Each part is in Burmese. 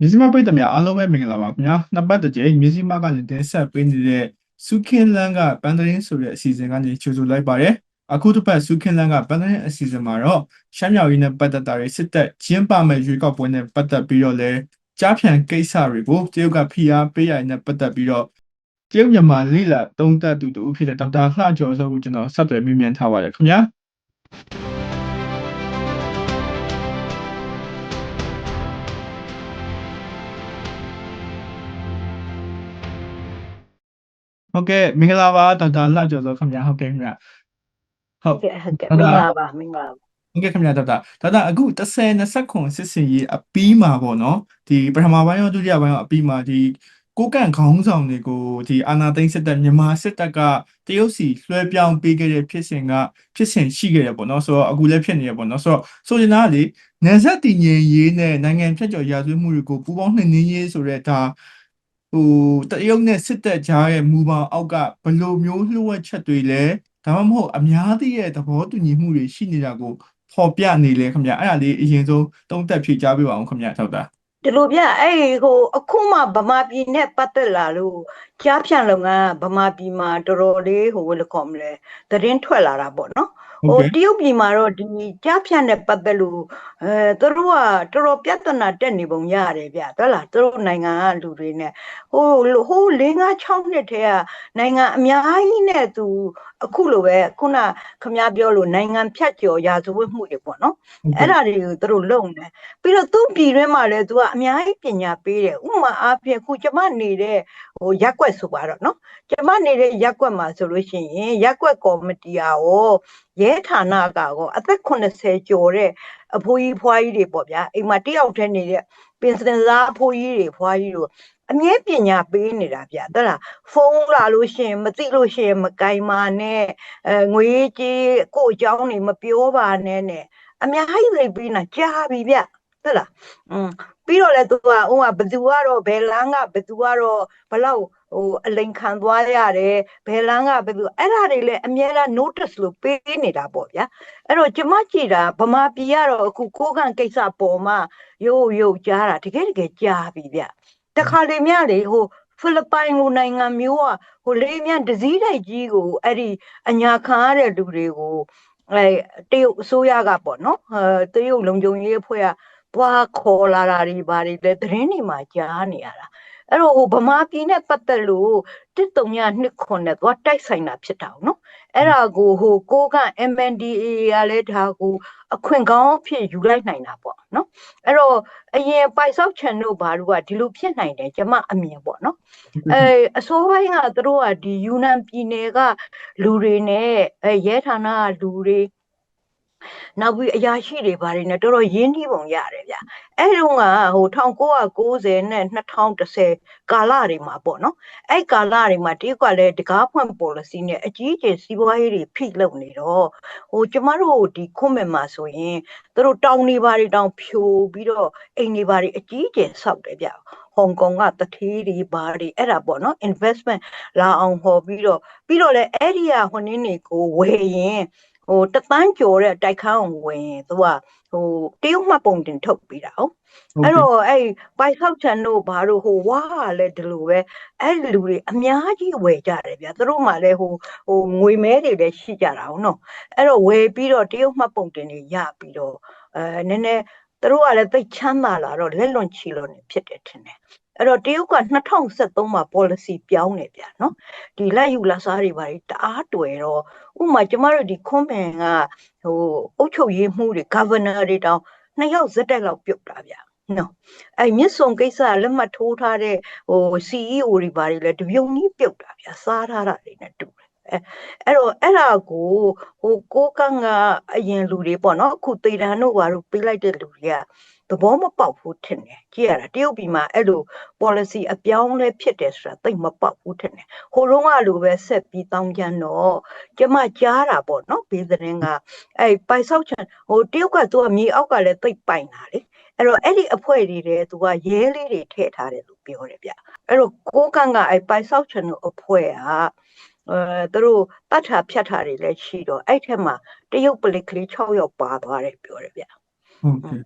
မြစီမပိတ်သမျှအားလုံးပဲမင်္ဂလာပါခင်ဗျာနှစ်ပတ်တစ်ကြိမ်မြစီမကလည်းတင်ဆက်ပေးနေတဲ့စုခင်လန်းကပန်းသတင်းဆိုတဲ့အစီအစဉ်ကနေကြိုဆိုလိုက်ပါတယ်အခုတစ်ပတ်စုခင်လန်းကပန်းသတင်းအစီအစဉ်မှာတော့ရှမ်းမြောက်ရင်းနဲ့ပတ်သက်တာတွေစစ်တပ်ကျင်းပမဲ့ရွေးကောက်ပွဲနဲ့ပတ်သက်ပြီးတော့လဲကြားဖြန်ကိစ္စတွေကိုတရုတ်ကဖိအားပေးရတဲ့ပတ်သက်ပြီးတော့တရုတ်မြန်မာလိလာတုံးတက်သူတူဖြစ်တဲ့ဒေါက်တာလှကျော်စောကိုကျွန်တော်ဆက်သွယ်မြင်မြန်ထားပါတယ်ခင်ဗျာ ဟုတ်ကဲ့မင်္ဂလာပါဒေါက်တာလှကျော်စောခင်ဗျာဟုတ်ကဲ့ခင်ဗျာဟုတ်ဟုတ်ကဲ့ဟုတ်ကဲ့ဟုတ်မင်္ဂလားလာပါမင်္ဂလာပါဟုတ်ကဲ့ခင်ဗျာဒေါက်တာဒေါက်တာအခု30 20ခုစစ်စင်ရေးအပီးမှာပေါ့နော်ဒီပထမပိုင်းရောဒုတိယပိုင်းရောအပီးမှာဒီကိုကန့်ခေါင်းဆောင်တွေကိုဒီအာနာသိန်းစစ်တပ်မြန်မာစစ်တပ်ကတရုတ်စီလွှဲပြောင်းပေးခဲ့တဲ့ဖြစ်စဉ်ကဖြစ်စဉ်ရှိခဲ့တယ်ပေါ့နော်ဆိုတော့အခုလည်းဖြစ်နေရပေါ့နော်ဆိုတော့ဆိုရင်သားကလေနယ်စပ်တည်ငြိမ်ရေးနဲ့နိုင်ငံဖြတ်ကျော်ရာဇဝတ်မှုတွေကိုပူးပေါင်းနှိမ်နင်းရေးဆိုတဲ့ဒါ ဟိုတရုတ်နဲ့စစ်တပ်ကြားရဲ့မူပေါင်းအောက်ကဘယ်လိုမျိုးလှုပ်ဝက်ချက်တွေလဲဒါမှမဟုတ်အများသိရဲ့သဘောတူညီမှုတွေရှိနေတာကိုဖော်ပြနေလဲခင်ဗျအဲ့ဒါလေးအရင်ဆုံးတုံးသက်ဖြေကြားပေးပါအောင်ခင်ဗျထောက်တာဒီလိုပြအဲ့ဒီဟိုအခုမှဗမာပြည်နဲ့ပတ်သက်လာလို့ကြားဖြန့်လုပ်ငန်းကဗမာပြည်မှာတော်တော်လေးဟိုဘယ်လိုခေါ်မလဲသတင်းထွက်လာတာပေါ့နော် ဟုတ်ဟိုကဲ့တရုတ်ပြည်မှာတော့ဒီကြားဖြန့်နဲ့ပတ်သက်လို့အဲသူတို့ကတော်တော်ပြဿနာတက်နေပုံရတယ်ဗျဟုတ်လားသူတို့နိုင်ငံကလူတွေနဲ့ဟိုဟို၄၅6နှစ်တည်းကနိုင်ငံအများကြီးနဲ့သူ အခုလိုပဲခုနခမည်းပြောလို့နိုင်ငံဖြတ်ကျော်ရာဇဝတ်မှုတွေပေါ့နော်ဟုတ်ကဲ့အဲ့ဒါတွေကိုသူတို့လုံတယ်ပြီးတော့သူ့ပြည်တွင်းမှာလည်းသူကအများကြီးပညာပေးတယ်ဥပမာအားဖြင့်အခုကျမနေတဲ့ဟိုရက်ကွက်ဆိုပါတော့နော်ကျမနေတဲ့ရက်ကွက်မှာဆိုလို့ရှိရင်ရက်ကွက်ကော်မတီอ่ะရောရဲဌာနကရောအသက်80ကျော်တဲ့အဖိုးကြီးဖွားကြီးတွေပေါ့ဗျာအိမ်မှာတယောက်တည်းနေတဲ့ပင်စင်စားအဖိုးကြီးတွေဖွားကြီးတို့ အမြဲပညာပေးနေတာဗျတဲ့လားဖုန်းလာလို့ရှိရင်မသိလို့ရှိရင်မကင်မာနဲ့အဲငွေကြီးကို့အကြောင်းနေမပြောပါနဲ့နဲ့အများကြီးသိပြီးနာကြားပြီဗျဟုတ်လားอืมပြီးတော့လဲသူကဟိုကဘသူကတော့ဘယ်လန်းကဘသူကတော့ဘလောက်ဟိုအလိန်ခံသွားရတယ်ဘယ်လန်းကဘသူအဲ့ဒါတွေလဲအများလား notice လို့ပေးနေတာပေါ့ဗျာအဲ့တော့ကျမကြည့်တာဗမာပြည်ကတော့အခုကိုးကန့်ကိစ္စပေါ်မှာရိုးရိုးကြားတာတကယ်တကယ်ကြားပြီဗျ တခါလေမြလေဟိုဖိလစ်ပိုင်လိုနိုင်ငံမျိုးอ่ะဟိုလေးမြန်ဒစည်းတိုက်ကြီးကိုအဲ့ဒီအညာခံရတဲ့လူတွေကိုအဲတရုတ်အစိုးရကပေါ့နော်အဲတရုတ်လုံခြုံရေးအဖွဲ့ကတွားခေါ်လာတာတွေဘာတွေလဲသတင်းတွေမှာကြားနေရတာ အဲ့တော့ဟိုဗမာပြည်နဲ့ပတ်သက်လို့တစ်တုံညာနှစ်ခွန်နဲ့သွားတိုက်ဆိုင်တာဖြစ်တာနော်အဲ့ဒါကိုဟိုကိုက MNDAA ကလည်းဒါကိုအခွင့်ကောင်းဖြစ်ယူလိုက်နိုင်တာပေါ့နော်အဲ့တော့အရင်ပိုက်ဆောက်ချန်တို့ဘာလို့ကဒီလိုဖြစ်နိုင်တယ်ကျမအမြင်ပေါ့နော်အဲအစိုးပိုင်းကသူတို့ကဒီယူနန်ပြည်နယ်ကလူတွေနဲ့အဲရဲဌာနကလူတွေ နောက်ပြီးအရာရှိတွေဘာတွေနဲ့တော်တော်ရင်းနှီးပုံရတယ်ဗျအဲတုန်းကဟို1990နဲ့2010ကာလတွေမှာပေါ့နော်အဲကာလတွေမှာတရုတ်ကလည်းတကားဖွင့် policy နဲ့အကြီးအကျယ်စီးပွားရေးတွေဖိလုပ်နေတော့ဟိုကျမတို့ဒီခွင့်မဲ့မှာဆိုရင်သူတို့တောင်နေပါတွေတောင်ဖြိုပြီးတော့အိမ်နေပါတွေအကြီးအကျယ်ဆောက်တယ်ဗျဟောင်ကောင်ကတထေးတွေဘာတွေအဲ့ဒါပေါ့နော် investment လာအောင်ဟောပြီးတော့ပြီးတော့လည်းအဲ့ဒီကဟိုနင်းတွေကိုဝယ်ရင် ဟိုတပန်းကျော်တဲ့တိုက်ခန်းကိုဝယ်ရင်သူကဟိုတရုတ်မှတ်ပုံတင်ထုတ်ပြီးတာဟုတ်အဲ့တော့အဲ့ပိုက်ဆောက်ချန်တို့ဘာတို့ဟိုဝါကလည်းဒီလိုပဲအဲ့လူတွေအများကြီးဝယ်ကြတယ်ဗျာသူတို့မှလည်းဟိုဟိုငွေမဲတွေလည်းရှိကြတာဟုတ်နော်အဲ့တော့ဝယ်ပြီးတော့တရုတ်မှတ်ပုံတင်တွေရပြီးတော့အဲနည်းနည်းသူတို့ကလည်းသိပ်ချမ်းသာလာတော့လက်လွန်ချီလွန်နေဖြစ်တယ်ထင်တယ် အဲ့တော့တရုတ်က2023မှာ policy ပြောင်းနေပြန်နော်ဒီလက်ယူလက်စားတွေဘာတွေတအားတွေ့တော့ဥပမာကျမတို့ဒီခွန်ပင်ကဟိုအုတ်ချုပ်ရေးမှုတွေ governor တွေတောင်နှစ်ယောက်ဇက်တက်လောက်ပြုတ်တာဗျနော်အဲ့မြစ်စုံကိစ္စလက်မှတ်ထိုးထားတဲ့ဟို CEO တွေဘာတွေလဲတပြုံကြီးပြုတ်တာဗျစားထားတာတွေနဲ့တူတယ်အဲအဲ့တော့အဲ့ဒါကိုဟိုကိုကန့်ကအရင်လူတွေပေါ့နော်အခုတေတန်တို့ဘာတို့ပေးလိုက်တဲ့လူတွေက သဘောမပေါက်ဘူးထင်တယ်ကြည့်ရတာတရုတ်ပြည်မှာအဲ့လို policy အပြောင်းလဲဖြစ်တယ်ဆိုတာသိပ်မပေါက်ဘူးထင်တယ်ဟိုတုန်းကလိုပဲဆက်ပြီးတောင်းကြမ်းတော့ကျမကြားတာပေါ့နော်ဘေးသတင်းကအဲ့ပိုက်ဆောက်ချန်ဟိုတရုတ်ကသူကမြေအောက်ကလည်းသိပ်ပိုင်တာလေအဲ့တော့အဲ့ဒီအဖွဲ့တွေတဲ့သူကရဲလေးတွေထည့်ထားတယ်လို့ပြောတယ်ဗျအဲ့တော့ကိုကန့်ကအဲ့ပိုက်ဆောက်ချန်တို့အဖွဲ့ကအဲသူတို့တတ်တာဖြတ်တာတွေလည်းရှိတော့အဲ့ထက်မှာတရုတ်ပလစ်ကလေး6ယောက်ပါသွားတယ်ပြောတယ်ဗျဟုတ်ကဲ့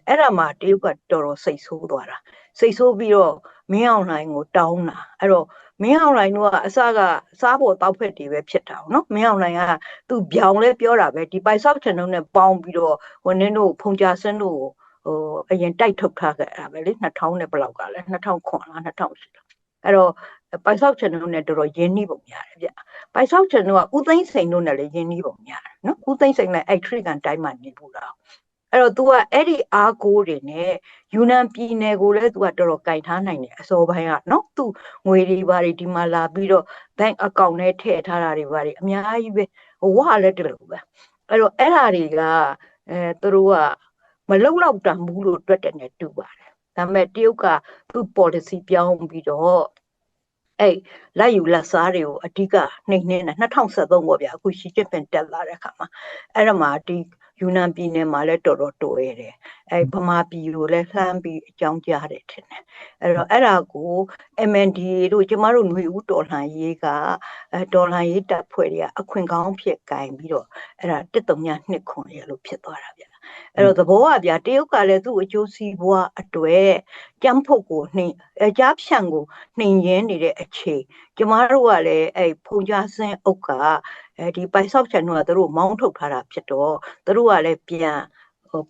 အဲ့ဒါမှတရုတ်ကတော်တော်စိတ်ဆိုးသွားတာစိတ်ဆိုးပြီးတော့မင်းအောင်လှိုင်ကိုတောင်းတာအဲ့တော့မင်းအောင်လှိုင်တို့ကအစကစားဖို့တောက်ဖက်တွေပဲဖြစ်တာပေါ့နော်မင်းအောင်လှိုင်ကသူပြောင်လဲပြောတာပဲဒီပိုက်ဆောက်ချန်တို့နဲ့ပေါင်းပြီးတော့ဝင်းင်းတို့ဖုန်ကြဆန်းတို့ကိုဟိုအရင်တိုက်ထုတ်ထားခဲ့တာပဲလေ2000နဲ့ဘယ်လောက်ကလဲ2009လား2008လားအဲ့တော့ပိုက်ဆောက်ချန်တို့နဲ့တော်တော်ရင်းနှီးပုံရတယ်ဗျပိုက်ဆောက်ချန်တို့ကဥသိမ့်စိန်တို့နဲ့လည်းရင်းနှီးပုံရတယ်နော်ဥသိမ့်စိန်လည်းအဲ့ထရစ်ကန်တိုင်းမှာနေဘူးလား အဲ့တော့ तू ကအဲ့ဒီအားကိုးတွေနဲ့ယူနန်ပြည်နယ်ကိုလည်း तू ကတော်တော်ကင်ထားနိုင်တယ်အစောပိုင်းကနော်သူငွေတွေဘာတွေဒီမှာလာပြီးတော့ bank account နဲ့ထည့်ထားတာတွေဘာတွေအများကြီးပဲဟိုဝါလည်းတလို့ပဲအဲ့တော့အဲ့ဓာတွေကအဲသူတို့ကမလုံလောက်တန်ဘူးလို့တွက်တယ်နဲ့တူပါတယ်ဒါပေမဲ့တရုတ်ကသူ့ policy ပြောင်းပြီးတော့အဲ့လက်ယူလက်စားတွေကိုအဓိကနှိမ့်နှင်းတယ်2013ပေါ့ဗျာအခုရှီကျစ်ပင်တက်လာတဲ့အခါမှာအဲ့ဒါမှာဒီ ယူနန်ပြည်နယ်မှာလည်းတော်တော်တိုးရတယ်အဲ့ဗမာပြည်ကိုလည်းလှမ်းပြီးအကြောင်းကြားတယ်ထင်တယ်အဲ့တော့အဲ့ဒါကို MNDA တို့ကျမတို့ຫນွေဦးတော်လှန်ရေးကအဲတော်လှန်ရေးတပ်ဖွဲ့တွေကအခွင့်ကောင်းဖြစ်ကင်ပြီးတော့အဲ့ဒါတစ်တုံညာနှစ်ခွန်ရလို့ဖြစ်သွားတာဗျ အဲ့တော့သဘောကဗျာတရုတ်ကလည်းသူ့အကျိုးစီးပွားအတွေ့ကြမ်းဖုတ်ကိုနှိမ်အကြဖြန့်ကိုနှိမ်ရင်းနေတဲ့အချိန်ကျမတို့ကလည်းအဲ့ဖုန်ကြားစင်းအုပ်ကအဲဒီပိုက်ဆောက်ချန်တို့ကသူတို့မောင်းထုတ်ထားတာဖြစ်တော့သူတို့ကလည်းပြန်ဟို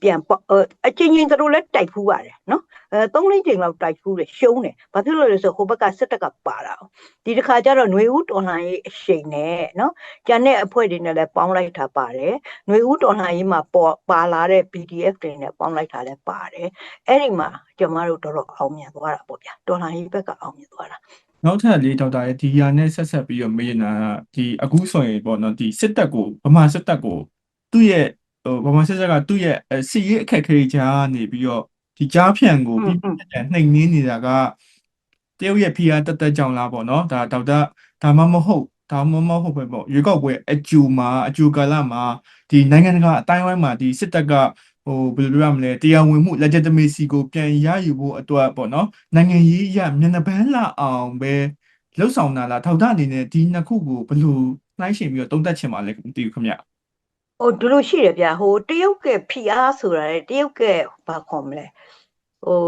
ပြန်ပေါ့အချင်းချင်းတို့လည်းတိုက်ဖူးပါတယ်နော်အဲသုံးလေးချိန်လောက်တိုက်ဖူးတယ်ရှုံးတယ်ဘာဖြစ်လို့လဲဆိုဟိုဘက်ကစစ်တပ်ကပါတာဒီတစ်ခါကျတော့ຫນွေဦးတော်လှန်ရေးအရှိန်နဲ့နော်ကျန်တဲ့အဖွဲ့တွေနဲ့လည်းပေါင်းလိုက်တာပါတယ်ຫນွေဦးတော်လှန်ရေးမှာပေါ်ပါလာတဲ့ PDF တွေနဲ့ပေါင်းလိုက်တာလည်းပါတယ်အဲ့ဒီမှာကျမတို့တော်တော်အောင်မြင်သွားတာပေါ့ဗျာတော်လှန်ရေးဘက်ကအောင်မြင်သွားတာ နောက်ထပ်လေးဒေါက်တာရဲ့ဒီယာနဲ့ဆက်ဆက်ပြီးတော့မေးနေတာကဒီအခုဆိုရင်ပေါ့နော်ဒီစစ်တပ်ကိုဗမာစစ်တပ်ကိုသူ့ရဲ့ ဟိုဗမာစစ်တပ်ကသူ့ရဲ့အဲစစ်ရေးအခက်အခဲကြားနေပြီးတော့ဒီကြားဖြန့်ကိုอืมပြီးပြတဲ့နှိမ်နင်းနေတာကတရုတ်ရဲ့ဖိအားတက်တက်ကြောင့်လားပေါ့နော်ဒါဒေါက်တာဒါမှမဟုတ်ဒါမှမဟုတ်ပဲပေါ့ရွေးကောက်ပွဲအကျူမှာအကျူကာလမှာဒီနိုင်ငံတကာအတိုင်းအဝိုင်းမှာဒီစစ်တပ်ကဟိုဘယ်လိုပြောရမလဲတရားဝင်မှု legitimacy ကိုပြန်ရယူဖို့အတွက်ပေါ့နော်နိုင်ငံရေးအရမျက်နှာပန်းလာအောင်ပဲလှုပ်ဆောင်တာလားထောက်တာအနေနဲ့ဒီနှစ်ခုကိုဘယ်လိုနှိုင်းယှဉ်ပြီးတော့တုံ့တက်ချင်ပါလဲမသိဘူးခင်ဗျ ဟိုဒီလိုရှိတယ်ဗျဟိုတရုတ်ကဖိအားဆိုတာလေတရုတ်ကဘာခေါ်မလဲဟို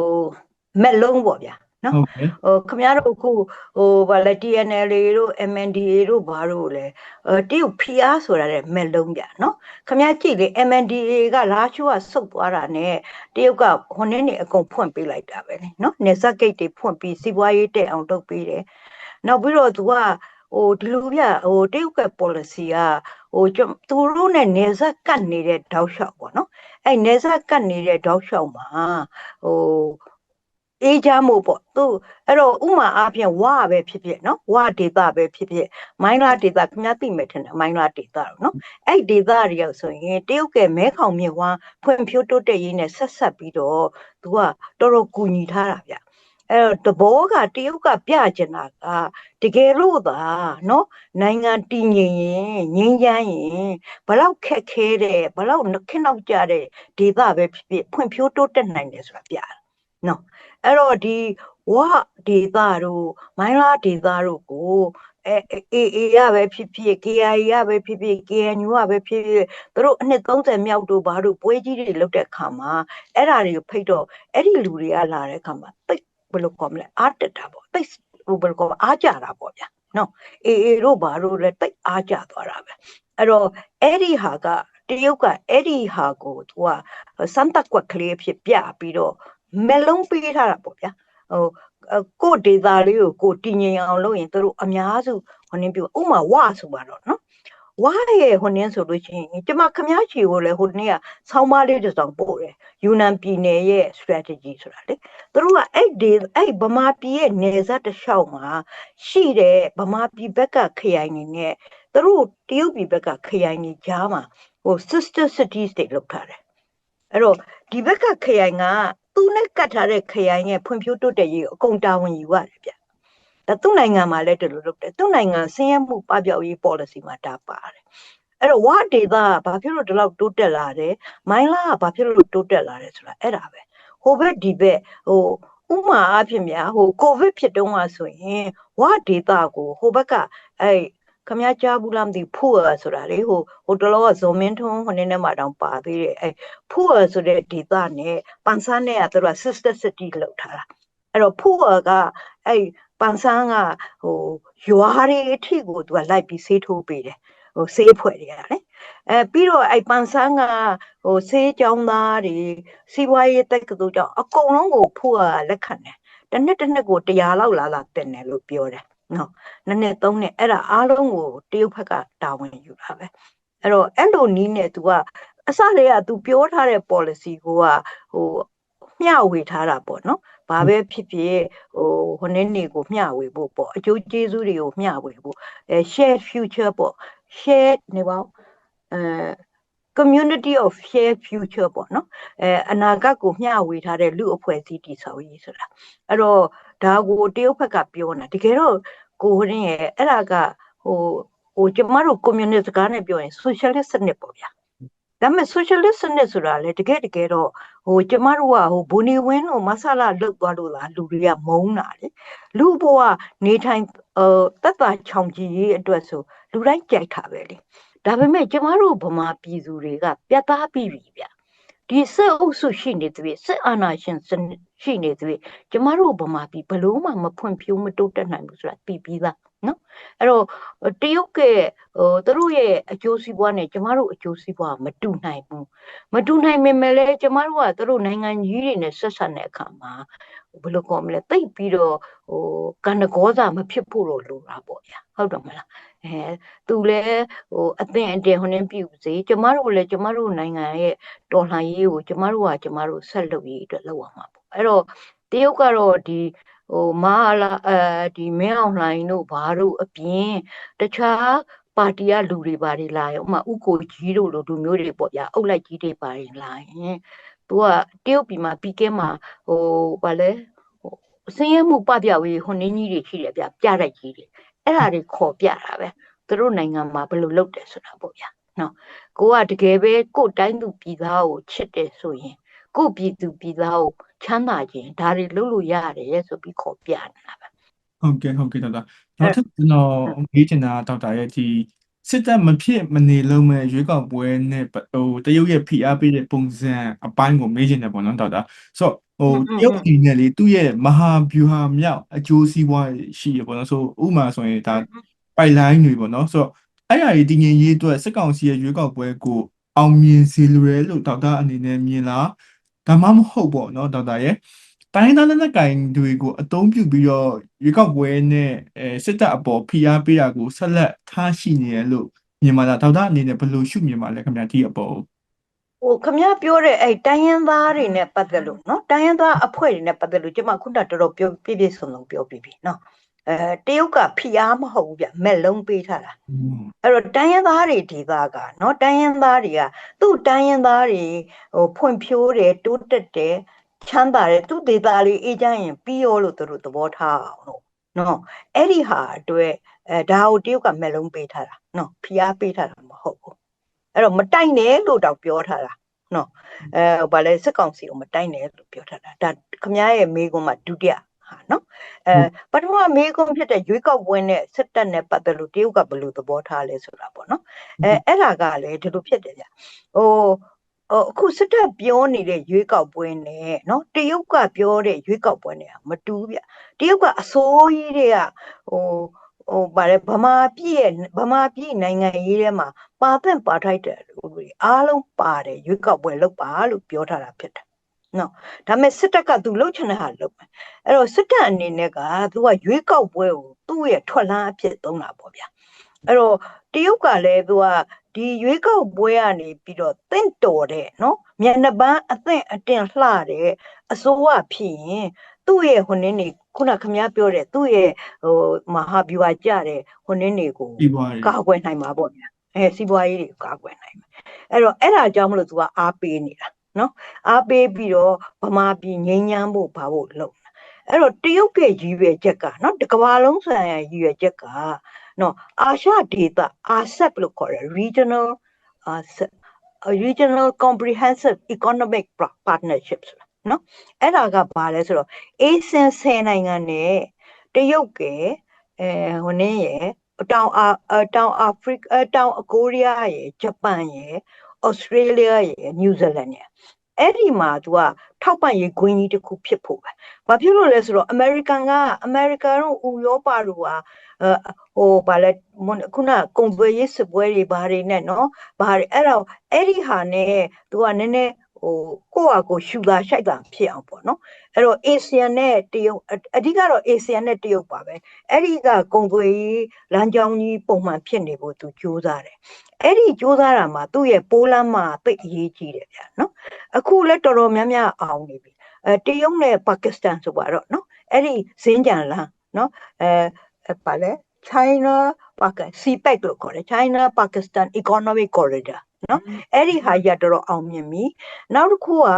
မက်လုံးပေါ့ဗျာနော်ဟုတ်ကဲ့ဟိုခမရတို့အခုဟိုဗာလဲ TNL တို့ MNDA တို့ဘာတို့လဲအဲတရုတ်ဖိအားဆိုတာလေမက်လုံးဗျနော်ခမရကြည့်လေ MNDA ကလာချိုးကဆုတ်သွားတာနဲ့တရုတ်ကဟိုနေ့နေအကုန်ဖွင့်ပေးလိုက်တာပဲလေနော်နေဇက်ဂိတ်တွေဖွင့်ပြီးစီးပွားရေးတက်အောင်လုပ်ပေးတယ်နောက်ပြီးတော့သူကဟိုဒီလိုဗျဟိုတရုတ်က policy က ဟိုကျွန်သူတို့နဲ့နေဇက်ကတ်နေတဲ့တောက်လျှောက်ပေါ့နော်အဲ့နေဇက်ကတ်နေတဲ့တောက်လျှောက်မှာဟိုအေးချမ်းမှုပေါ့သူအဲ့တော့ဥမာအားဖြင့်ဝါပဲဖြစ်ဖြစ်နော်ဝါဒေတာပဲဖြစ်ဖြစ်မိုင်းလာဒေတာခင်ဗျားသိမယ်ထင်တယ်မိုင်းလာဒေတာတော့နော်အဲ့ဒေတာတွေရောက်ဆိုရင်တရုတ်ကမဲခေါင်မြစ်ဝမ်းဖွံ့ဖြိုးတိုးတက်ရေးနဲ့ဆက်ဆက်ပြီးတော့သူကတော်တော်ကူညီထားတာဗျ အဲ့တော့တဘောကတရုတ်ကပြကျင်တာကတကယ်လို့သာနော်နိုင်ငံတည်ငြိမ်ရင်ငြိမ်းချမ်းရင်ဘလောက်ခက်ခဲတဲ့ဘလောက်ခက်နောက်ကြတဲ့ဒေတာပဲဖြစ်ဖြစ်ဖွံ့ဖြိုးတိုးတက်နိုင်တယ်ဆိုတာပြတာနော်အဲ့တော့ဒီဝဒေတာတို့မိုင်းလာဒေတာတို့ကိုအဲအေအေရပဲဖြစ်ဖြစ် KIA ရပဲဖြစ်ဖြစ် KNU ရပဲဖြစ်ဖြစ်သူတို့အနှစ်30မြောက်တို့ဘာတို့ပွဲကြီးတွေလုပ်တဲ့အခါမှာအဲ့ဓာတွေကိုဖိတ်တော့အဲ့ဒီလူတွေကလာတဲ့အခါမှာတိတ် ဘယ်လိုခေါ်မလဲအားတက်တာပေါ့တိတ်ဟိုဘယ်လိုခေါ်အားကြတာပေါ့ဗျာနော်အေအေတို့ဘာတို့လည်းတိတ်အားကြသွားတာပဲအဲ့တော့အဲ့ဒီဟာကတရုတ်ကအဲ့ဒီဟာကိုသူကစမ်းတက်ကွက်ကလေးဖြစ်ပြပြီးတော့မလုံးပေးထားတာပေါ့ဗျာဟိုကိုဒေတာလေးကိုကိုတည်ငြိမ်အောင်လုပ်ရင်တို့အများစုဟိုနင်းပြဥမာဝဆိုပါတော့နော် ဝါရဲ့ဟိုနင်းဆိုလို့ရှိရင်ကျမခမားချီကိုလည်းဟိုနေ့ကဆောင်းပါးလေးတစ်စောင်ပို့တယ်ယူနန်ပြည်နယ်ရဲ့ strategy ဆိုတာလေသူတို့ကအဲ့ဒီအဲ့ဗမာပြည်ရဲ့နေဇက်တစ်လျှောက်မှာရှိတဲ့ဗမာပြည်ဘက်ကခရိုင်နေနဲ့သူတို့တရုတ်ပြည်ဘက်ကခရိုင်နေကြားမှာဟို sister cities တွေလောက်ထားတယ်အဲ့တော့ဒီဘက်ကခရိုင်ကသူနဲ့ကတ်ထားတဲ့ခရိုင်ရဲ့ဖွံ့ဖြိုးတိုးတက်ရေးကိုအကုန်တာဝန်ယူရတယ်ဗျ ဒါသူ့နိုင်ငံမှာလည်းဒီလိုလုပ်တယ်သူ့နိုင်ငံဆင်းရဲမှုပပျောက်ရေး policy မှာဒါပါတယ်အဲ့တော့ဝါဒေတာကဘာဖြစ်လို့ဒီလောက်တိုးတက်လာတယ်မိုင်းလာကဘာဖြစ်လို့တိုးတက်လာတယ်ဆိုတာအဲ့ဒါပဲဟိုဘက်ဒီဘက်ဟိုဥမာအဖြစ်များဟိုကိုဗစ်ဖြစ်တုန်းကဆိုရင်ဝါဒေတာကိုဟိုဘက်ကအဲ့ခမည်းကြားဘူးလားမသိဖူရဆိုတာလေဟိုဟိုတလောကဇော်မင်းထွန်းဟိုနေ့နဲ့မှတောင်ပါသေးတယ်အဲဖူရဆိုတဲ့ဒေသနဲ့ပန်ဆန်းနဲ့ကသူက sister city လောက်ထားတာအဲ့တော့ဖူရကအဲ့ ပန်ဆန်းကဟိုရွာတွေအထိကိုသူကလိုက်ပြီးဆေးထိုးပေးတယ်ဟိုဆေးဖွဲ့တွေကလေအဲပြီးတော့အဲ့ပန်ဆန်းကဟိုဆေးကြောင်းသားတွေစီးပွားရေးတက္ကသိုလ်ကြောင့်အကုန်လုံးကိုဖူရလက်ခံတယ်တစ်နှစ်တစ်နှစ်ကို100လောက်လာလာတင်တယ်လို့ပြောတယ်နော်နှစ်နှစ်သုံးနှစ်အဲ့ဒါအားလုံးကိုတရုတ်ဘက်ကတာဝန်ယူတာပဲအဲ့တော့အဲ့လိုနီးနဲ့ तू ကအစတည်းက तू ပြောထားတဲ့ policy ကိုကဟိုမျှဝေထားတာပေါ့နော် ဘာပဲဖြစ်ဖြစ်ဟိုဟိုနေ့နေကိုမျှဝေဖို့ပေါ့အကျိုးကျေးဇူးတွေကိုမျှဝေဖို့အဲ share future ပေါ့ share နေပါအဲ community of share future ပေါ့နော်အဲအနာဂတ်ကိုမျှဝေထားတဲ့လူအဖွဲ့အစည်းတည်ဆောက်ရေးဆိုတာအဲ့တော့ဒါကိုတရုတ်ဘက်ကပြောနေတာတကယ်တော့ကိုရင်းရဲ့အဲ့ဒါကဟိုဟိုကျမတို့ communist စကားနဲ့ပြောရင် socialist စနစ်ပေါ့ဗျာ ဒါပေမဲ့ socialist စနစ်ဆိုတာလေတကယ်တကယ်တော့ဟိုကျမတို့ကဟိုဘိုနီဝင်းတို့မဆလာလုတ်သွားလို့လားလူတွေကမုန်းတာလေလူဘဝနေထိုင်ဟိုတက်တာချောင်ကြီးရေးအတွက်ဆိုလူတိုင်းကြိုက်တာပဲလေဒါပေမဲ့ကျမတို့ဗမာပြည်သူတွေကပြတ်သားပြီးပြီဗျဒီစစ်အုပ်စုရှိနေသည်စစ်အာဏာရှင်စနစ်ရှိနေသည်ကျမတို့ဗမာပြည်ဘလို့မှမဖွံ့ဖြိုးမတိုးတက်နိုင်ဘူးဆိုတာသိပြီးသား နော်အဲ့တော့တရုတ်ကဟိုသူတို့ရဲ့အကျိုးစီးပွားနဲ့ကျမတို့အကျိုးစီးပွားမတူနိုင်ဘူးမတူနိုင်ပေမဲ့လည်းကျမတို့ကသူတို့နိုင်ငံကြီးတွေနဲ့ဆက်ဆက်တဲ့အခါမှာဘယ်လိုကောမလဲတိတ်ပြီးတော့ဟိုကန္နကောစာမဖြစ်ဖို့တော့လိုတာပေါ့ဗျာဟုတ်တယ်မလားအဲသူလည်းဟိုအသင်အတည်ဟိုနေပြုစေကျမတို့လည်းကျမတို့နိုင်ငံရဲ့တော်လှန်ရေးကိုကျမတို့ကကျမတို့ဆက်လုပ်ရေးအတွက်လုပ်ရမှာပေါ့အဲ့တော့တရုတ်ကတော့ဒီဟို မဟာလာအဲဒီမင်းအောင်လှိုင်တို့ဘာတို့အပြင်တခြားပါတီကလူတွေပါတွေလာရင်ဥမာဥကိုကြီးတို့လိုလူမျိုးတွေပေါ့ဗျာအုပ်လိုက်ကြီးတွေပါရင်လာရင်သူကတရုတ်ပြည်မှာပြီးကဲမှာဟိုဗာလဲဟိုစင်းရဲမှုပပြဝေးဟိုနင်းကြီးတွေရှိတယ်ဗျပြတိုက်ကြီးတွေအဲ့ဒါတွေခေါ်ပြတာပဲသူတို့နိုင်ငံမှာဘယ်လိုလုပ်တယ်ဆိုတာပေါ့ဗျာနော်ကိုကတကယ်ပဲကို့တိုင်းသူပြည်သားကိုချစ်တယ်ဆိုရင် ကို့ပြည်သူပြည်သားကိုချမ်းသာခြင်းဒါတွေလုပ်လို့ရတယ်ဆိုပြီးခေါ်ပြနေတာပဲဟုတ်ကဲ့ဟုတ်ကဲ့ဒေါက်တာနောက်ထပ်ကျွန်တော်မေးချင်တာဒေါက်တာရဲ့ဒီစစ်တပ်မဖြစ်မနေလုံးမဲ့ရွေးကောက်ပွဲနဲ့ဟိုတရုတ်ရဲ့ဖိအားပေးတဲ့ပုံစံအပိုင်းကိုမေးချင်တယ်ပေါ့နော်ဒေါက်တာဆိုတော့ဟိုတရုတ်ဒီနဲ့လေသူ့ရဲ့မဟာဗျူဟာမြောက်အကျိုးစီးပွားရှိရပေါ့နော်ဆိုဥမာဆိုရင်ဒါပိုက်လိုင်းတွေပေါ့နော်ဆိုတော့အဲ့အရာကြီးတည်ငြိမ်ရေးအတွက်စစ်ကောင်စီရဲ့ရွေးကောက်ပွဲကိုအောင်မြင်စေလိုတယ်လို့ဒေါက်တာအနေနဲ့မြင်လား ဒါမှမဟုတ်ပေါ့နော်ဒေါက်တာရဲ့တိုင်းသားလက်နက်ကိုင်တွေကိုအသုံးပြုပြီးတော့ရွေးကောက်ပွဲနဲ့အဲစစ်တပ်အပေါ်ဖိအားပေးတာကိုဆက်လက်ထားရှိနေရလို့မြင်ပါလားဒေါက်တာအနေနဲ့ဘယ်လိုရှုမြင်ပါလဲခင်ဗျာဒီအပေါ် ဟိုခမပြောတဲ့အဲ့တိုင်းရင်းသားတွေနဲ့ပတ်သက်လို့เนาะတိုင်းရင်းသားအဖွဲ့တွေနဲ့ပတ်သက်လို့ကျွန်မခုနတော်တော်ပြောပြည့်ပြည့်စုံစုံပြောပြီးပြီเนาะ အဲတရုတ်ကဖိအားမဟုတ်ဘူးဗျမဲ့လုံးပေးထားတာ อืม အဲ့တော့တိုင်းရင်းသားတွေဒီသားကเนาะတိုင်းရင်းသားတွေကသူ့တိုင်းရင်းသားတွေဟိုဖွံ့ဖြိုးတယ်တိုးတက်တယ်ချမ်းသာတယ်သူ့ဒေသလေးအေးချမ်းရင်ပြီးရောလို့သူတို့သဘောထားအောင်လို့เนาะအဲ့ဒီဟာအတွက်အဲဒါကိုတရုတ်ကမဲ့လုံးပေးထားတာเนาะဖိအားပေးထားတာမဟုတ်ဘူးအဲ့တော့မတိုက်နဲ့လို့တော့ပြောထားတာเนาะအဲဗာလဲစစ်ကောင်စီကိုမတိုက်နဲ့လို့ပြောထားတာဒါခမရဲ့မေးခွန်းမှာဒုတိယ ဟာเนาะအဲပထမမေးခွန်းဖြစ်တဲ့ရွေးကောက်ပွဲနဲ့စစ်တပ်နဲ့ပတ်သက်လို့တရုတ်ကဘယ်လိုသဘောထားလဲဆိုတာပေါ့နော်အဲအဲ့ဒါကလည်းဒီလိုဖြစ်တယ်ဗျဟိုဟိုအခုစစ်တပ်ပြောနေတဲ့ရွေးကောက်ပွဲနဲ့เนาะတရုတ်ကပြောတဲ့ရွေးကောက်ပွဲနဲ့မတူဘူးဗျတရုတ်ကအစိုးရတွေကဟိုဟိုဗါလဲဗမာပြည်ရဲ့ဗမာပြည်နိုင်ငံရေးထဲမှာပါတဲ့ပါထိုက်တဲ့လူတွေအားလုံးပါတယ်ရွေးကောက်ပွဲလုပ်ပါလို့ပြောထားတာဖြစ်တယ် နော်ဒါပေမဲ့စစ်တပ်ကသူလှုပ်ချင်တဲ့ဟာလုပ်မယ်အဲ့တော့စစ်တပ်အနေနဲ့ကသူကရွေးကောက်ပွဲကိုသူ့ရဲ့ထွက်လန်းအဖြစ်သုံးတာပေါ့ဗျာအဲ့တော့တရုတ်ကလည်းသူကဒီရွေးကောက်ပွဲကနေပြီးတော့တင့်တော်တဲ့နော်မျက်နှာပန်းအသင့်အတင်လှတဲ့အစိုးရဖြစ်ရင်သူ့ရဲ့ဟိုနင်းနေခုနခမည်းပြောတဲ့သူ့ရဲ့ဟိုမဟာဗျူဟာကြတဲ့ဟိုနင်းတွေကိုပြီးသွားပြီကာကွယ်နိုင်မှာပေါ့ဗျာအဲစီးပွားရေးတွေကိုကာကွယ်နိုင်မှာအဲ့တော့အဲ့ဒါကြောင့်မလို့သူကအားပေးနေတာ နော်အားပေးပြီးတော့ဗမာပြည်ငြိမ်းချမ်းဖို့ဘာဖို့လုပ်နေတာအဲ့တော့တရုတ်ရဲ့ရည်ရွယ်ချက်ကနော်တစ်ကမ္ဘာလုံးဆိုင်ရာရည်ရွယ်ချက်ကနော်အာရှဒေသ RCEP လို့ခေါ်တယ် regional uh, se- uh, regional comprehensive economic Pro- partnership ဆိုတာနော်အဲ့ဒါကဘာလဲဆိုတော့ ASEAN 10နိုင်ငံနဲ့တရုတ်ကအဲဟိုနင်းရယ်တောင်အာအတောင်အာဖရိကအဲတောင်ကိုရီးယားရယ်ဂျပန်ရယ် ဩစတြေးလျရယ်နယူးဇီလန်ရယ်အဲ့ဒီမှာ तू ကထောက်ပံ့ရေးဂွင်းကြီးတစ်ခုဖြစ်ဖို့ပဲ။ဘာဖြစ်လို့လဲဆိုတော့အမေရိကန်ကအမေရိကန်တို့ဥရောပတို့ဟာအဲဟိုဗာလဲခုနကွန်ဗရေးစပွဲတွေဘာတွေနဲ့နော်ဘာတွေအဲ့တော့အဲ့ဒီဟာနဲ့ तू ကနည်းနည်းဟိုကိုယ့်ဟာကိုယ်ရှူတာရှိုက်တာဖြစ်အောင်ပေါ့နော်အဲ့တော့ ASEAN နဲ့တရုတ်အဓိကတော့ ASEAN နဲ့တရုတ်ပါပဲအဲ့ဒီကကုံသွေးလမ်းကြောင်းကြီးပုံမှန်ဖြစ်နေဖို့သူကြိုးစားတယ် အဲ့ဒီကြိုးစားတာမှာသူ့ရဲ့ပိုးလမ်းမှာသိအရေးကြီးတယ်ဗျာနော်အခုလည်းတော်တော်များများအောင်နေပြီအဲတရုတ်နဲ့ပါကစ္စတန်ဆိုပါတော့နော်အဲ့ဒီဇင်းကြံလမ်းနော်အဲပါလေ China Pakistan CPEC လို့ခေါ်တယ် China Pakistan Economic Corridor နော်အဲ့ဒီဟာကြီးကတော်တော်အောင်မြင်ပြီနောက်တစ်ခုက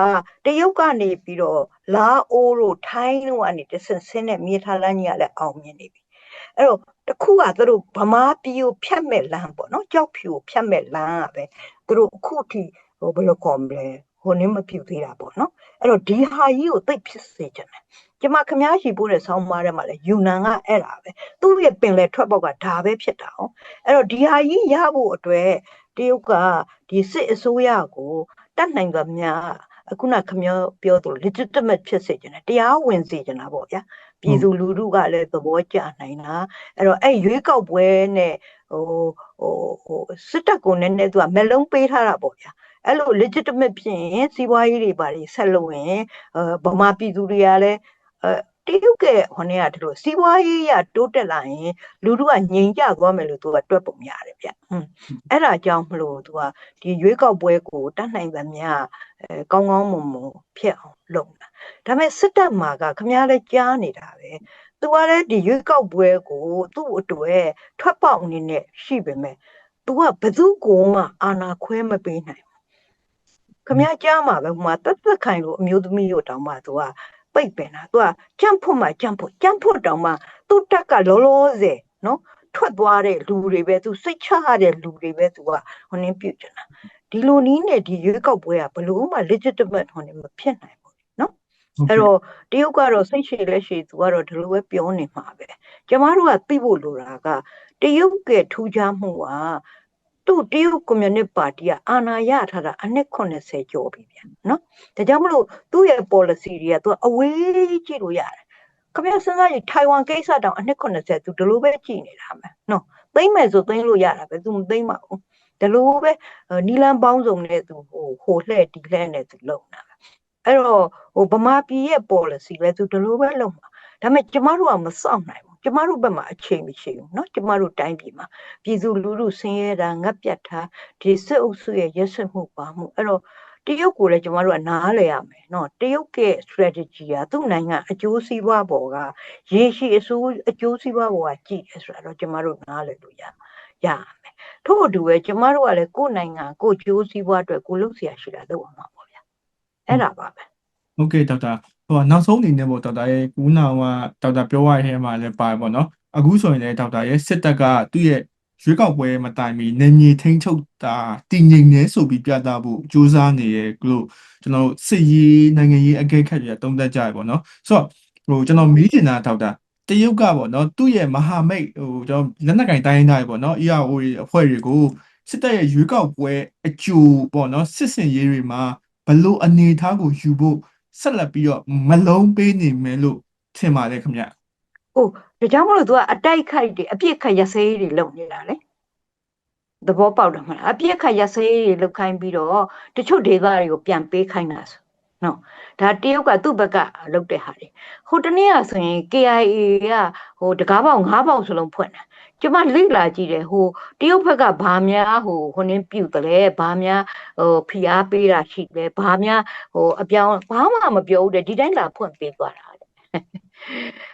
တရုတ်ကနေပြီးတော့လာအိုတို့ထိုင်းတို့ကနေတဆင့်ဆင်းတဲ့မြေထားလမ်းကြီးကလည်းအောင်မြင်နေပြီ အဲ့တော့တခုကသူတို့ဗမာပြည်ကိုဖြတ်မဲ့လမ်းပေါ့နော်ကြောက်ဖြူကိုဖြတ်မဲ့လမ်းကပဲသူတို့အခုထိဟိုဘယ်လိုခေါ်မလဲဟိုနည်းမပြုတ်သေးတာပေါ့နော်အဲ့တော့ဒီဟာကြီးကိုသိဖြစ်စေချင်တယ်ကျမခမားရှိပို့တဲ့ဆောင်းပါးထဲမှာလည်းယူနန်ကအဲ့ဒါပဲသူ့ရဲ့ပင်လယ်ထွက်ပေါက်ကဒါပဲဖြစ်တာအောင်အဲ့တော့ဒီဟာကြီးရဖို့အတွက်တရုတ်ကဒီစစ်အစိုးရကိုတတ်နိုင်ကများအခုနခမျောပြောသလို legitimate ဖြစ်စေချင်တယ်တရားဝင်စေချင်တာပေါ့ဗျာ ပြည်သူလူထုကလည်းသဘောကျနိုင်တာအဲ့တော့အဲ့ရွေးကောက်ပွဲနဲ့ဟိုဟိုဟိုစစ်တပ်ကိုနည်းနည်းသူကမလုံးပေးထားတာပေါ့ဗျာအဲ့လို legitimate ဖြစ်ရင်စီးပွားရေးတွေပါတွေဆက်လုပ်ရင်ဗမာပြည်သူတွေကလည်းအဲ တရုတ်ကဟိုနေ့ကဒီလိုစီးပွားရေးရတိုးတက်လာရင်လူတို့ကငြိမ်ကြသွားမယ်လို့သူကတွက်ပုံရတယ်ဗျ။ဟွန်းအဲ့ဒါကြောင့်မလို့သူကဒီရွေးကောက်ပွဲကိုတတ်နိုင်သမျှအဲကောင်းကောင်းမွန်မွန်ဖြစ်အောင်လုပ်တာ။ဒါပေမဲ့စစ်တပ်မှာကခမားလဲကြားနေတာပဲ။သူကလည်းဒီရွေးကောက်ပွဲကိုသူ့အတွက်ထွက်ပေါက်အနေနဲ့ရှိပေမဲ့သူကဘသူကိုမှအာဏာခွဲမပေးနိုင်ခမည်းကြားမှာပဲဟိုမှာတက်တက်ခိုင်လို့အမျိုးသမီးတို့တောင်မှသူက ပိတ်ပင်တာသူကကြံ့ဖို့မှကြံ့ဖို့ကြံ့ဖို့တောင်မှသူ့တက်ကလောလောဆယ်နော်ထွက်သွားတဲ့လူတွေပဲသူစိတ်ချရတဲ့လူတွေပဲသူကဟိုနင်းပြုတ်ချင်တာဒီလိုနည်းနဲ့ဒီရွေးကောက်ပွဲကဘလို့မှ legitimate ဟိုနင်းမဖြစ်နိုင်ဘူးနော်အဲ့တော့တရုတ်ကတော့စိတ်ရှည်လက်ရှည်သူကတော့ဒီလိုပဲပြောနေမှာပဲကျမတို့ကသိဖို့လိုတာကတရုတ်ရဲ့ထူးခြားမှုက သူ့တရုတ်ကွန်မြူနစ်ပါတီကအာဏာရထားတာအနှစ်80ကျော်ပြီဗျာနော်ဒါကြောင့်မလို့သူ့ရဲ့ policy တွေကသူအဝေးကြည့်လို့ရတယ်ခင်ဗျစဉ်းစားကြည့်ထိုင်ဝမ်ကိစ္စတောင်အနှစ်80သူဒီလိုပဲကြည့်နေတာမယ်နော်သိမ့်မယ်ဆိုသိမ့်လို့ရတာပဲသူမသိမ့်ပါဘူးဒီလိုပဲနီလန်ပေါင်းစုံနဲ့သူဟိုဟိုလှဲ့ဒီလှဲ့နဲ့သူလုံတာအဲ့တော့ဟိုဗမာပြည်ရဲ့ policy လဲသူဒီလိုပဲလုံမှာ ဒါပေမဲ့ကျမတို့ကမစောင့်နိုင်ကျမတို့ဘက်မှာအချိန်မရှိဘူးเนาะကျမတို့တိုင်းပြည်မှာပြည်သူလူထုဆင်းရဲတာငတ်ပြတ်တာဒီစစ်အုပ်စုရဲ့ရက်စက်မှုပါမှုအဲ့တော့တရုတ်ကိုလည်းကျမတို့ကနားလည်ရမယ်เนาะတရုတ်ရဲ့ strategy ကသူ့နိုင်ငံအကျိုးစီးပွားပေါ်ကရေရှည်အစိုးအကျိုးစီးပွားပေါ်ကကြည့်ရဆိုတော့ကျမတို့နားလည်လို့ရရမယ်ထို့အတူပဲကျမတို့ကလည်းကိုယ်နိုင်ငံကိုယ်ကျိုးစီးပွားအတွက်ကိုလုပ်เสียရှိတာလုပ်အောင်ပါပေါ့ဗျာအဲ့ဒါပါပဲဟုတ်ကဲ့ဒေါက်တာ ဟိုနောက်ဆုံးအနေနဲ့ပေါ့ဒေါက်တာရဲ့ကူနာကဒေါက်တာပြောရတဲ့ထဲမှာလည်းပါတယ်ပေါ့နော်အခုဆိုရင်လည်းဒေါက်တာရဲ့စစ်တပ်ကသူ့ရဲ့ရွေးကောက်ပွဲမတိုင်မီနေမြေထိန်းချုပ်တာတည်ငြိမ်နေဆိုပြီးပြသဖို့ကြိုးစားနေရဲ့လို့ကျွန်တော်စစ်ရေးနိုင်ငံရေးအကဲခတ်တွေတုံးသက်ကြရပေါ့နော်ဆိုတော့ဟိုကျွန်တော်မေးချင်တာဒေါက်တာတရုတ်ကပေါ့နော်သူ့ရဲ့မဟာမိတ်ဟိုကျွန်တော်လက်နက်ကင်တိုင်းတိုင်းပေါ့နော် ERO တွေအဖွဲ့တွေကိုစစ်တပ်ရဲ့ရွေးကောက်ပွဲအကျိုးပေါ့နော်စစ်စင်ရေးတွေမှာဘလို့အနေအထားကိုယူဖို့ ဆက်လက်ပြီးတော့မလုံးပေးနေမယ်လို့ထင်ပါတယ်ခင်ဗျ။ဟုတ်ဒါကြောင့်မလို့ तू ကအတိုက်ခိုက်တွေအပြစ်ခတ်ရစေးတွေလုပ်နေတာလေ။သဘောပေါက်တယ်မလားအပြစ်ခတ်ရစေးတွေလုပ်ခိုင်းပြီးတော့တချို့ဒေသတွေကိုပြန်ပေးခိုင်းတာဆိုနော်ဒါတရုတ်ကသူ့ဘက်ကလုပ်တဲ့ဟာတွေဟိုတနေ့ကဆိုရင် KIA ကဟိုတကားပေါက်၅ပေါက်စလုံးဖွင့်တာ ကျမလိလာကြည့်တယ်ဟိုတရုတ်ဘက်ကဘာများဟိုဟိုနင်းပြုတ်တယ်ဘာများဟိုဖိအားပေးတာရှိတယ်ဘာများဟိုအပြောင်းဘာမှမပြောဘူးတဲ့ဒီတိုင်းလာဖွင့်ပေးသွားတာတဲ့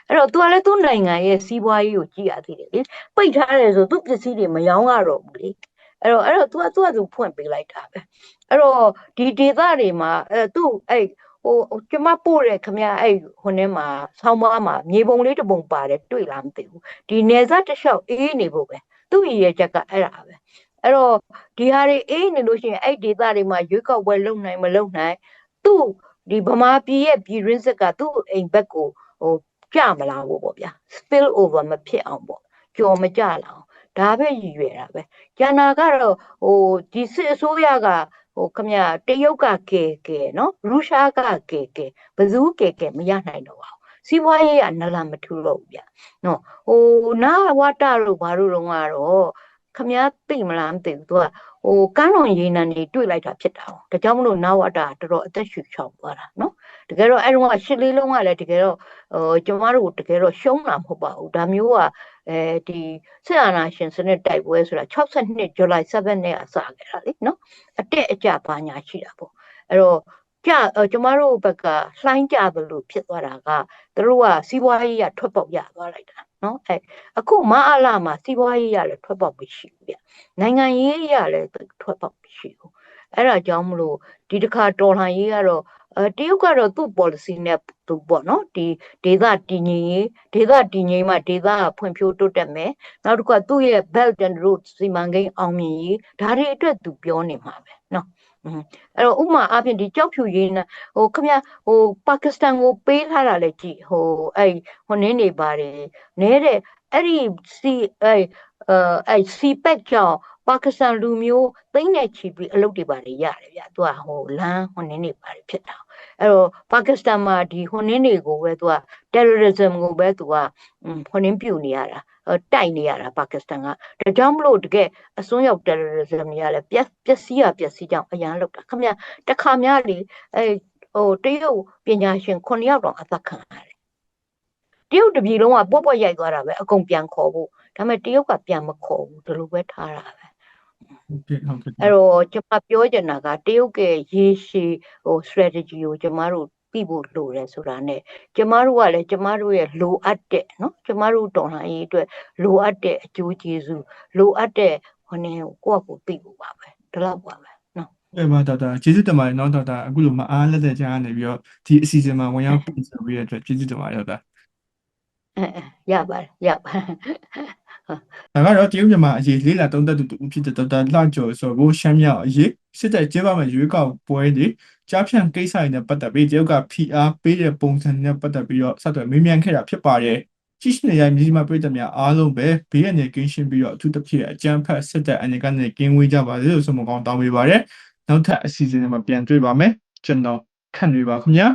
အဲ့တော့ तू ကလည်းသူ့နိုင်ငံရဲ့စီးပွားရေးကိုကြည့်ရသေးတယ်လေပိတ်ထားတယ်ဆိုသူ့ပစ္စည်းတွေမရောင်းရတော့ဘူးလေအဲ့တော့အဲ့တော့ तू ကသူ့အတူဖွင့်ပေးလိုက်တာပဲအဲ့တော့ဒီဒေသတွေမှာအဲသူ့အဲ့ ဟိုကျမပို့တယ်ခမအဲ့ဟိုထဲမှာဆောင်းမမှာမြေပုံလေးတစ်ပုံပါတယ်တွေ့လားမသိဘူးဒီနေစားတစ်လျှောက်အေးနေဖို့ပဲသူ့ရည်ရချက်ကအဲ့ဒါပဲအဲ့တော့ဒီဟာတွေအေးနေလို့ရှိရင်အဲ့ဒေသတွေမှာရွေးကောက်ပွဲလုပ်နိုင်မလုပ်နိုင်သူ့ဒီဗမာပြည်ရဲ့ပြည်ရင်းစစ်ကသူ့အိမ်ဘက်ကိုဟိုကြမလာဘူးပေါ့ဗျာ spill over မဖြစ်အောင်ပေါ့ကြော်မကြလာအောင်ဒါပဲရည်ရွယ်တာပဲကျန်တာကတော့ဟိုဒီစစ်အစိုးရက ဟိုခမရတရုတ်ကကဲကဲနော်ရုရှားကကဲကဲဘယ်သူကဲကဲမရနိုင်တော့ပါဘူးစီးပွားရေးကနလန်မထူတော့ဘူးဗျနော်ဟိုနာဝတ္တတို့ဘာတို့တော့ကတော့ခမရသိမလားမသိဘူးသူကဟိုကန်းလွန်ရေနံတွေတွေ့လိုက်တာဖြစ်တာ哦ဒါကြောင့်မလို့နာဝတ္တကတော်တော်အသက်ရှူချောင်သွားတာနော်တကယ်တော့အဲ့တော့ကရှစ်လေးလုံးကလည်းတကယ်တော့ဟိုကျမတို့တကယ်တော့ရှုံးတာမဟုတ်ပါဘူးဒါမျိုးက အဲဒီစစ်အာဏာရှင်စနစ်တိုက်ပွဲဆိုတာ62ဇူလိုင်7နဲ့အစခဲ့တာလေနော်အတက်အကျပါညာရှိတာပေါ့အဲ့တော့ကြအဲ့ကျမတို့ဘက်ကလှိုင်းကြသလိုဖြစ်သွားတာကသူတို့ကစီးပွားရေးရထွက်ပေါက်ရသွားလိုက်တာနော်အဲအခုမအားလာမှာစီးပွားရေးရလည်းထွက်ပေါက်မရှိဘူးဗျနိုင်ငံရေးရလည်းထွက်ပေါက်မရှိဘူးအဲ့ဒါကြောင့်မလို့ဒီတစ်ခါတော်လှန်ရေးကတော့ အဲတရုတ်ကတော့သူ့ policy နဲ့သူပေါ့နော်ဒီဒေသတည်ငြိမ်ရေးဒေသတည်ငြိမ်မှဒေသကဖွံ့ဖြိုးတိုးတက်မယ်နောက်တစ်ခုကသူ့ရဲ့ belt and road စီမံကိန်းအောင်မြင်ရေးဒါတွေအတွက်သူပြောနေမှာပဲနော်อืมအဲ့တော့ဥပမာအပြင်ဒီကြောက်ဖြူရေးနဲ့ဟိုခမဟိုပါကစ္စတန်ကိုပေးထားတာလေကြည်ဟိုအဲ့ဟိုနင်းနေပါတယ်နဲတဲ့ အဲ့ဒီစီအဲ့အဲအဲ့စီပက်ကြောင့်ပါကစ္စတန်လူမျိုးသိမ့်နေချီပြီးအလုပ်တွေပါတယ်ရတယ်ဗျသူကဟိုလမ်းဟိုနင်းနေပါတယ်ဖြစ်တာအဲ့တော့ပါကစ္စတန်မှာဒီဟိုနင်းတွေကိုပဲသူက terrorism ကိုပဲသူကဟိုနင်းပြုတ်နေရတာတိုက်နေရတာပါကစ္စတန်ကဒါကြောင့်မလို့တကယ်အစွန်းရောက် terrorism တွေကလည်းပြက်ပျက်စီးရပျက်စီးကြောင်အရန်လောက်တာခမတခါများလေအဲဟိုတရုတ်ပညာရှင်9ယောက်တော့အသက်ခံရတယ် တရုတ်တပြည်လုံးကပွက်ပွက်ရိုက်သွားတာပဲအကုန်ပြန်ခေါ်ဖို့ဒါပေမဲ့တရုတ်ကပြန်မခေါ်ဘူးဒီလိုပဲထားတာပဲဟုတ်ကဲ့ဟုတ်ကဲ့အဲ့တော့ကျွန်မပြောချင်တာကတရုတ်ရဲ့ရေရှည်ဟို strategy ကိုကျွန်မတို့ပြီးဖို့လိုတယ်ဆိုတာ ਨੇ ကျမတို့ကလည်းကျမတို့ရဲ့လိုအပ်တဲ့နော်ကျမတို့တော်လှန်ရေးအတွက်လိုအပ်တဲ့အကျိုးကျေးဇူးလိုအပ်တဲ့ဟိုနေကိုယ့်အကိုသိဖို့ပါပဲဒီလောက်ပါပဲနော်ကဲ့ပါဒေါက်တာကျေးဇူးတင်ပါတယ်နော်ဒေါက်တာအခုလိုမအားလက်တဲ့ကြားကနေပြီးတော့ဒီအစီအစဉ်မှာဝင်ရောက်ပြင်ဆင်ပေးရတဲ့အတွက်ကျေးဇူးတင်ပါတယ်ဒေါက်တာအဲအဲ ရပါတယ်ရပါတယ်ဒါကတော့တရုတ်မြန်မာအရေးလေးလာသုံးသပ်သူတူဖြစ်တဲ့ဒေါက်တာလှကျော်ဆိုကိုရှမ်းမြောက်အရေးစစ်တပ်ကျင်းပမဲ့ရွေးကောက်ပွဲတွေကြားဖြန့်ကိစ္စတွေနဲ့ပတ်သက်ပြီးတရုတ်က PR ပေးတဲ့ပုံစံနဲ့ပတ်သက်ပြီးတော့ဆက်သွယ်မေးမြန်းခဲ့တာဖြစ်ပါတယ်ကြည့်ရှင်ရမြကြီးမပြည်သက်များအားလုံးပဲဘေးရန်နေကင်းရှင်းပြီးတော့အထူးသဖြင့်အကြမ်းဖက်စစ်တပ်အနေကနေကင်းဝေးကြပါစေလို့ဆုမကောင်းတောင်းပေးပါရစေနောက်ထပ်အစီအစဉ်တွေမှာပြန်တွေ့ပါမယ်ကျွန်တော်ခန့်နေပါခင်ဗျာ